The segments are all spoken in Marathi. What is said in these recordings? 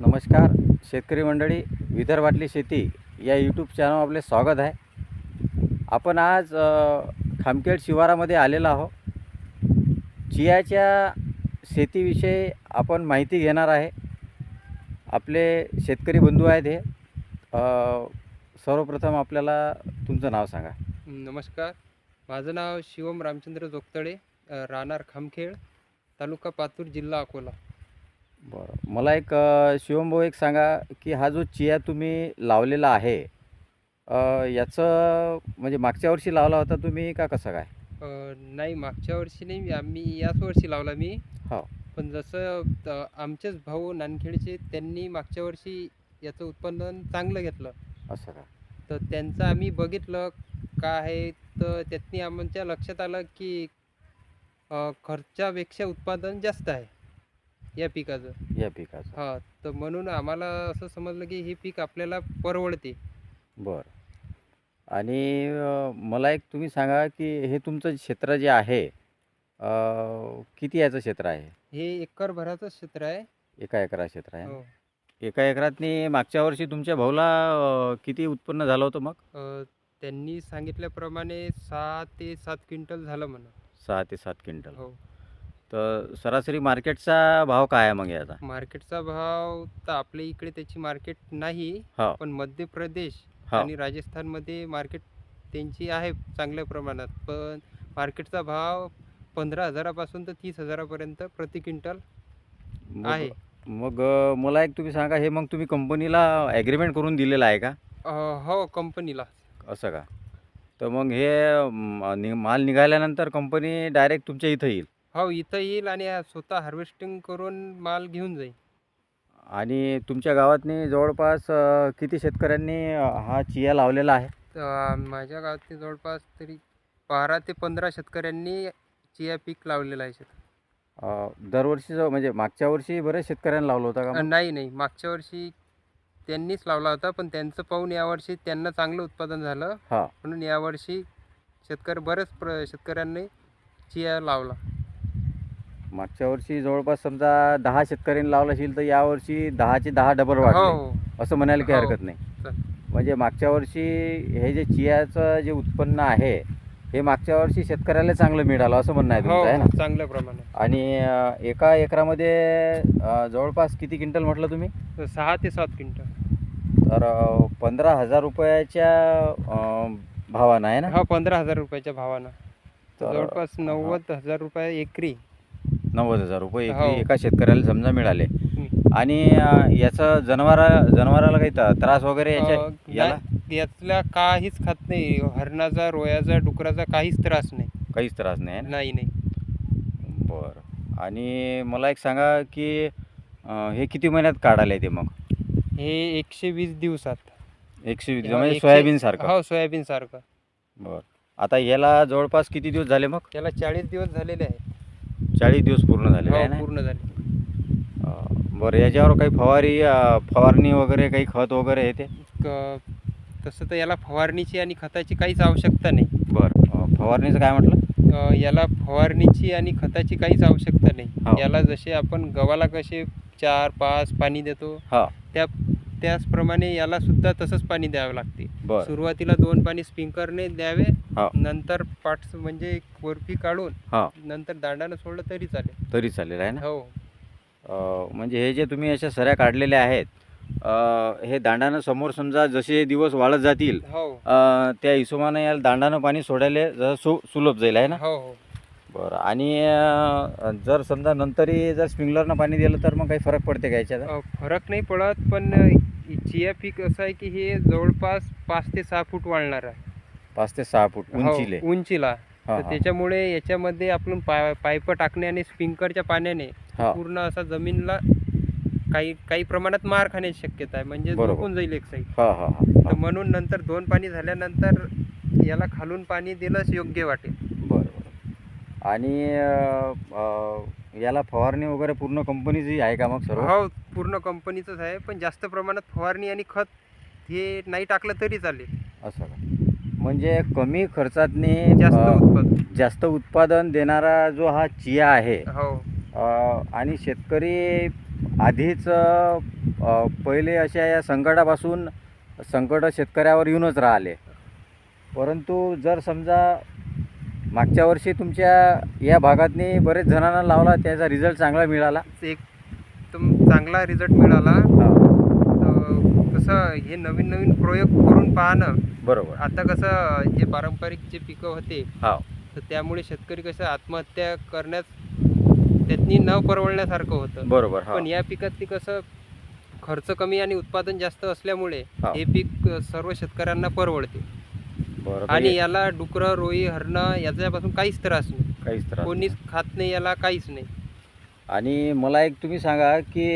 नमस्कार शेतकरी मंडळी विदर्भातली शेती या यूट्यूब चॅनल आपले स्वागत आहे. आपण आज खामखेड शिवारामध्ये आलेलो आहोत. चियाच्या शेतीविषयी आपण माहिती घेणार आहे. आपले शेतकरी बंधू आहेत हे. सर्वप्रथम आपल्याला तुमचं नाव सांगा. नमस्कार. माझं नाव शिवम रामचंद्र जोगतळे राहणार खामखेड तालुका पातूर जिल्हा अकोला. बरं. मला एक शिवमभाऊ एक सांगा की हा जो चिया तुम्ही लावलेला आहे अ, याचं म्हणजे मागच्या वर्षी लावला होता तुम्ही का कसं काय? अ, नाही मागच्या वर्षी नाही. मी- आम्ही याच वर्षी लावला मी. हो. पण जसं त- आमचेच भाऊ नानखेडचे त्यांनी मागच्या वर्षी याचं उत्पादन चांगलं घेतलं. असं का? तर त्यांचं आम्ही बघितलं का आहे तर त्यातनी आमच्या लक्षात आलं की अ, खर्चापेक्षा उत्पादन जास्त आहे. या पिकाचं. या पिकाचं. हा तर म्हणून आम्हाला असं समजलं की हे पीक आपल्याला परवडते. बरं. आणि अ, मला एक तुम्ही सांगा की हे तुमचं क्षेत्र जे आहे अ, किती याचं क्षेत्र आहे? हे एकर भराचं क्षेत्र आहे. एका एकरा क्षेत्र आहे? हो. एका एकरातनी मागच्या वर्षी तुमच्या भाऊला अ, किती उत्पन्न झालं होतं मग? अ, त्यांनी सांगितल्याप्रमाणे सहा ते सात क्विंटल झालं म्हणा. सहा ते सात क्विंटल. हो. तर सरासरी मार्केटचा भाव काय आहे मग याचा? मार्केटचा भाव तर आपल्या इकडे त्याची मार्केट नाही हो. पण मध्य प्रदेश हो. आणि राजस्थानमध्ये मार्केट त्यांची आहे चांगल्या प्रमाणात. पण मार्केटचा भाव पंधरा हजारापासून तर तीस हजारापर्यंत प्रति क्विंटल मग- आहे. मग अ, मला एक तुम्ही सांगा हे मग तुम्ही कंपनीला ॲग्रीमेंट करून दिलेलं आहे का? अ, हो कंपनीला. असं का? तर मग हे नि माल निघाल्यानंतर कंपनी डायरेक्ट तुमच्या इथं येईल. हो इथं येईल आणि हा स्वतः हार्वेस्टिंग करून माल घेऊन जाईल. आणि तुमच्या गावातनी जवळपास अ, किती शेतकऱ्यांनी अ, हा चिया लावलेला आहे? तर माझ्या गावात जवळपास तरी बारा ते पंधरा शेतकऱ्यांनी चिया पीक लावलेलं आहे शेतात. अ, दरवर्षीचं म्हणजे मागच्या वर्षी बरेच शेतकऱ्यांनी लावलं होतं का अ? नाही नाही. मागच्या वर्षी त्यांनीच लावला होता पण त्यांचं पाहून यावर्षी त्यांना चांगलं उत्पादन झालं. हा. म्हणून यावर्षी शेतकरी बरेच प्र शेतकऱ्यांनी चिया लावला. मागच्या वर्षी जवळपास समजा दहा शेतकऱ्यांनी लावलं असेल तर यावर्षी दहाचे दहा डबल हो वाढले. हो. असं म्हणायला काही हो. हरकत नाही. चालेल. म्हणजे मागच्या वर्षी हे जे चियाचं जे उत्पन्न आहे हे मागच्या वर्षी शेतकऱ्याला चांगलं मिळालं असं म्हणणं आहे हो तुमचं आहे ना? हो, चांगल्या प्रमाणात आणि अ, एका एकरामध्ये अ, जवळपास किती क्विंटल म्हटलं तुम्ही? सहा ते सात क्विंटल. तर अ, पंधरा हजार रुपयाच्या अ, भावानं आहे ना? हा पंधरा हजार रुपयाच्या भावानं. तर जवळपास नव्वद हजार रुपये एकरी. नव्वद हजार रुपये हो. एकरी एका शेतकऱ्याला समजा मिळाले. आणि अ, याचं जनावरा जनावराला काही त्र- त्रास वगैरे याच्या अ, याला? नाही, यातल्या काहीच खात नाही. हरणाचा रोयाचा डुकराचा काहीच त्रास नाही. काहीच त्रास नाही ना? नाही नाही. बरं. आणि मला एक सांगा की अ, हे किती महिन्यात काढायला येते मग? हे एकशे वीस दिवसात. एकशे वीस हा, म्हणजे एकशे- सोयाबीन सारखं? हो सोयाबीन सारखं. बरं. आता याला जवळपास किती दिवस झाले मग? त्याला चाळीस दिवस झालेले आहे. चाळीस दिवस पूर्ण झाले आहे हो, पूर्ण झाले. अं, बरं याच्यावर काही फवारी अं, फवारणी वगैरे काही खत वगैरे येते क- तसं तर याला फवारणीची आणि खताची काहीच आवश्यकता नाही. बरं अं, फवारणीचं काय म्हटलं? अ, याला फवारणीची आणि खताची काहीच आवश्यकता हो. नाही याला जसे आपण गव्हाला कसे चार पाच पाणी देतो हा. त्या त्याचप्रमाणे याला सुद्धा तसंच पाणी द्यावं लागते. बरं. सुरुवातीला दोन पाणी स्प्रिंकरने द्यावे हा. नंतर पाठ म्हणजे वरपी काढून हा. नंतर दांडानं सोडलं तरी चालेल. तरी चालेल आहे ना? हो. अं, म्हणजे हे जे तुम्ही अशा सऱ्या काढलेल्या आहेत अं, हे दांडानं समोर समजा जसे दिवस वाढत जातील हो. अं, त्या हिशोबानं याला दांडानं पाणी सोडायला जरा सु सुलभ जाईल आहे ना? हो हो. बरं आणि अं, जर समजा नंतरही जर स्प्रिंकलरनं पाणी दिलं तर मग काही फरक पडते का याच्यात अ, फरक नाही पडत पण चिया पीक असं आहे की हे जवळपास पाच ते सहा फूट वाढणार आहे पाच ते सहा फूट हो, उंचीले उंचीला हा, तर हा. त्याच्यामुळे याच्यामध्ये आपण पाय पाईप टाकणे आणि स्प्रिंकरच्या पाण्याने हा. पूर्ण असा जमीनला काही काही प्रमाणात मार खाण्याची शक्यता आहे म्हणजे बरोबर. झोपून जाईल एक साईड हा हा हा तर. म्हणून नंतर दोन पाणी झाल्यानंतर याला खालून पाणी दिलंच योग्य वाटेल आणि याला फवारणी वगैरे पूर्ण कंपनीची आहे का मग सर्व? हो पूर्ण कंपनीचंच आहे पण जास्त प्रमाणात फवारणी आणि खत हे नाही टाकलं तरी चालेल. असं का? म्हणजे कमी खर्चातनी जास्त अं, उत्पादन. जास्त उत्पादन देणारा जो हा चिया आहे हो. अं, आणि शेतकरी आधीच अ, पहिले अशा या संकटापासून संकट शेतकऱ्यावर येऊनच राहिले. परंतु जर समजा मागच्या वर्षी तुमच्या या भागातनी बरेच जणांना लावला त्याचा रिझल्ट चांगला मिळाला. एकदम चांगला रिझल्ट मिळाला. तर कसं हे नवीन नवीन प्रयोग करून पाहणं बरोबर. आता कसं जे पारंपरिक जे पिकं होते हा. तर त्यामुळे शेतकरी कसं आत्महत्या करण्यास त्यांनी न परवडण्यासारखं होतं. बरोबर पण या पिकात ती कसं खर्च कमी आणि उत्पादन जास्त असल्यामुळे हा. हे पीक सर्व शेतकऱ्यांना परवडते. बरं आणि याला डुकरं रोई हरणं याच्यापासून काहीच त्रास नाही. काहीच त्रास कोणीच खात नाही याला काहीच नाही. आणि मला एक तुम्ही सांगा की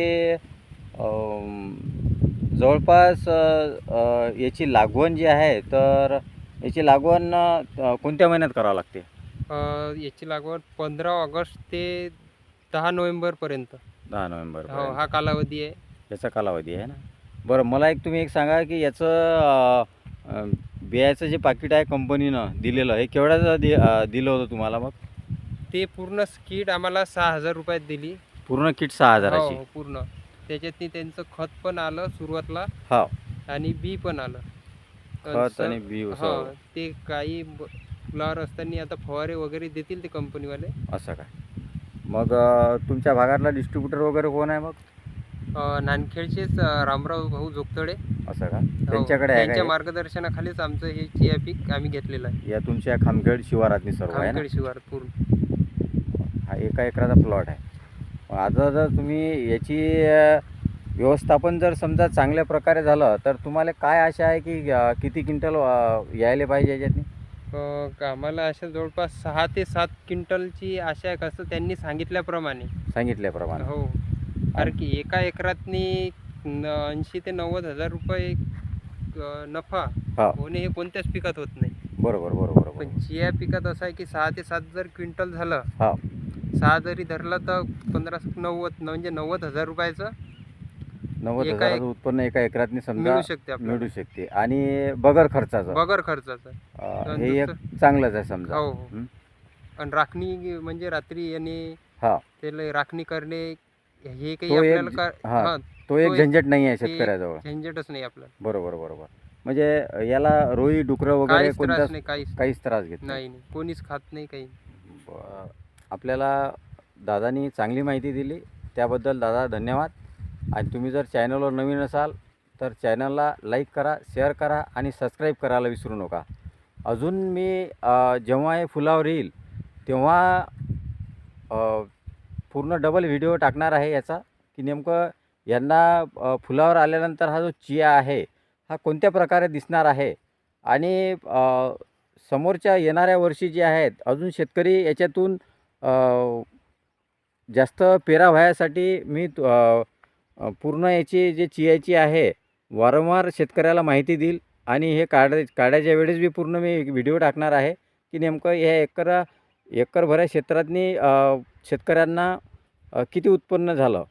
जवळपास अ, अ, याची लागवण जी आहे तर याची लागवण अ, कोणत्या महिन्यात करावं लागते? अ, याची लागवड पंधरा ऑगस्ट ते दहा नोव्हेंबरपर्यंत दहा नोव्हेंबर हो हा कालावधी आहे. याचा कालावधी आहे ना? बरं मला एक तुम्ही एक सांगा की याचं अ, अ, बियाचं जे पाकिट आहे कंपनीनं दिलेलं हे केवढ्याचं दि अ, दिलं होतं तुम्हाला मग? ते पूर्ण किट आम्हाला सहा हजार रुपयात दिली. पूर्ण किट सहा हजाराची? हो, पूर्ण. त्याच्यातनी त्यांचं खत पण आलं सुरुवातला. हो आणि बी पण आलं. खत आणि बी हो असं ते काही फुलावर असताना आता फवारे वगैरे देतील ते कंपनीवाले. असं काय? मग अ, तुमच्या भागातला डिस्ट्रीब्युटर वगैरे कोण आहे मग? अ, नानखेडचेच अ, रामराव भाऊ जोगतडे. असं का? हो, त्यांच्याकडे आहे त्यांच्या का मार्गदर्शनाखालीच आमचं हे चिया पीक आम्ही घेतलेलं आहे. हे? या तुमच्या खामखेड शिवारातनी सर्व आहे ना? खामखेड शिवार पूर्ण. हा एका एकराचा प्लॉट आहे. मग आता जर तुम्ही याची अ, व्यवस्थापन जर समजा चांगल्या प्रकारे झालं तर तुम्हाला काय आशा आहे की अ, किती क्विंटल अ, यायला पाहिजे याच्यातनी? अ, आम्हाला अशा जवळपास सहा ते सात क्विंटलची आशा आहे कसं त्यांनी सांगितल्याप्रमाणे. सांगितल्याप्रमाणे. हो. कारण की एका एकरातनी ऐंशी ते नव्वद हजार रुपये नफा हा. होणे हे कोणत्याच पिकात होत नाही. बरोबर बरोबर पण चिया पिकात असं आहे की सहा ते सात जर क्विंटल झालं हा. सहा जरी धरलं तर पंधरा नव्वद म्हणजे नव्वद हजार रुपयाचं नव्वद एका हजाराचं उत्पन्न एका एकरातनी समजा मिळू शकते आपल्याला. मिळू शकते. आणि बगर खर्चाचं. बगर खर्चाचं. अ, हे एक चांगलंच आहे समजा. हो हो. हं? आणि राखणी म्हणजे रात्री येणे हा. त्याला राखणी करणे हे काही तो एक आपल्याला का हा. हा, तो एक झंझट नाही आहे शेतकऱ्याजवळ. झंझटच नाही आपल्याला बरोबर बरोबर. म्हणजे याला रोई डुकरं वगैरे काहीच त्रास कोणताच नाही काहीच काहीच त्रास घेत नाही नाही. कोणीच खात नाही काही. ब- आपल्याला दादानी चांगली माहिती दिली. त्याबद्दल दादा धन्यवाद. आणि तुम्ही जर चॅनलवर नवीन असाल तर चॅनलला लाईक करा शेअर करा आणि सबस्क्राईब करायला विसरू नका. अजून मी अ, जेव्हा हे फुलावर येईल तेव्हा अ, पूर्ण डबल व्हिडिओ टाकणार आहे याचा की नेमकं यांना फुलावर आल्यानंतर हा जो चिया आहे हा कोणत्या प्रकारे दिसणार आहे? आणि समोरच्या येणाऱ्या वर्षी जे आहेत अजून शेतकरी याच्यातून जास्त पेरा व्हायसाठी मी पूर्ण याची जे चियाची आहे वारंवार शेतकऱ्याला माहिती देईल. आणि हे काढ काढायच्या वेळेस बी पूर्ण मी व्हिडिओ टाकणार आहे की नेमकं ह्या एकर एकरभऱ्या क्षेत्रातनी शेतकऱ्यांना किती उत्पन्न झालं?